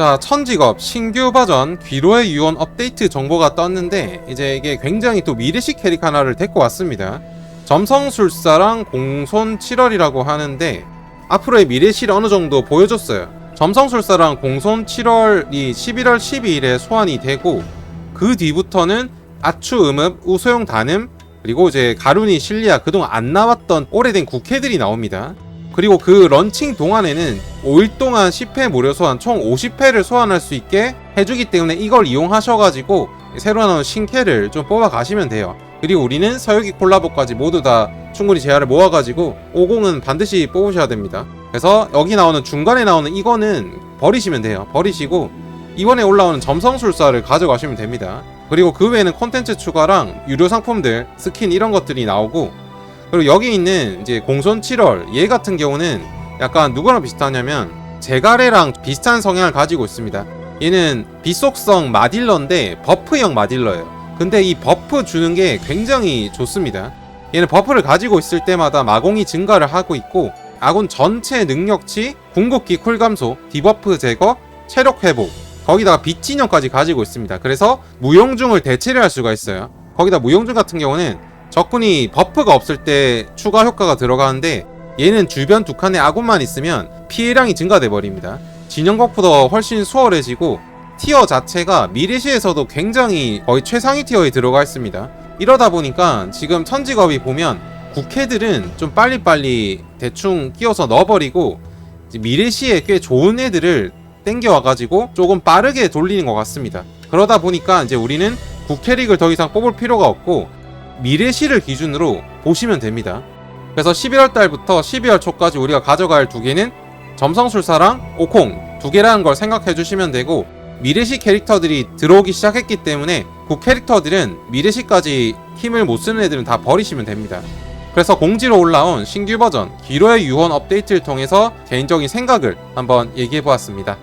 자, 천직업 신규 버전 귀로의 유언 업데이트 정보가 떴는데 이제 이게 굉장히 또 미래식 캐릭 하나를 데리고 왔습니다. 점성술사랑 공손 7월이라고 하는데 앞으로의 미래실 어느 정도 보여줬어요. 점성술사랑 공손 7월이 11월 12일에 소환이 되고 그 뒤부터는 아추 음읍, 우소용 단음 그리고 이제 가루니 실리아 그동안 안 나왔던 오래된 국회들이 나옵니다. 그리고 그 런칭 동안에는 5일 동안 10회 무료 소환 총 50회를 소환할 수 있게 해주기 때문에 이걸 이용하셔가지고 새로 나온 신캐를 좀 뽑아 가시면 돼요. 그리고 우리는 서유기 콜라보까지 모두 다 충분히 재화를 모아가지고 50은 반드시 뽑으셔야 됩니다. 그래서 여기 나오는 중간에 나오는 이거는 버리시면 돼요. 버리시고 이번에 올라오는 점성술사를 가져가시면 됩니다. 그리고 그 외에는 콘텐츠 추가랑 유료 상품들, 스킨 이런 것들이 나오고 그리고 여기 있는 이제 공손 7월 얘 같은 경우는 약간 누구랑 비슷하냐면 제가레랑 비슷한 성향을 가지고 있습니다. 얘는 비속성 마딜러인데 버프형 마딜러예요. 근데 이 버프 주는 게 굉장히 좋습니다. 얘는 버프를 가지고 있을 때마다 마공이 증가를 하고 있고 아군 전체 능력치, 궁극기 쿨 감소, 디버프 제거, 체력 회복, 거기다가 빛 진영까지 가지고 있습니다. 그래서 무용중을 대체를 할 수가 있어요. 거기다 무용중 같은 경우는 적군이 버프가 없을 때 추가 효과가 들어가는데 얘는 주변 두 칸의 아군만 있으면 피해량이 증가돼 버립니다. 진영 버프도 훨씬 수월해지고 티어 자체가 미래시에서도 굉장히 거의 최상위 티어에 들어가 있습니다. 이러다 보니까 지금 천직업이 보면 국회들은 좀 빨리빨리 대충 끼워서 넣어버리고 미래시에 꽤 좋은 애들을 땡겨와가지고 조금 빠르게 돌리는 것 같습니다. 그러다 보니까 이제 우리는 국캐릭을 더 이상 뽑을 필요가 없고 미래시를 기준으로 보시면 됩니다. 그래서 11월 달부터 12월 초까지 우리가 가져갈 두 개는 점성술사랑 오콩 두 개라는 걸 생각해 주시면 되고 미래시 캐릭터들이 들어오기 시작했기 때문에 그 캐릭터들은 미래시까지 힘을 못 쓰는 애들은 다 버리시면 됩니다. 그래서 공지로 올라온 신규 버전 기로의 유언 업데이트를 통해서 개인적인 생각을 한번 얘기해 보았습니다.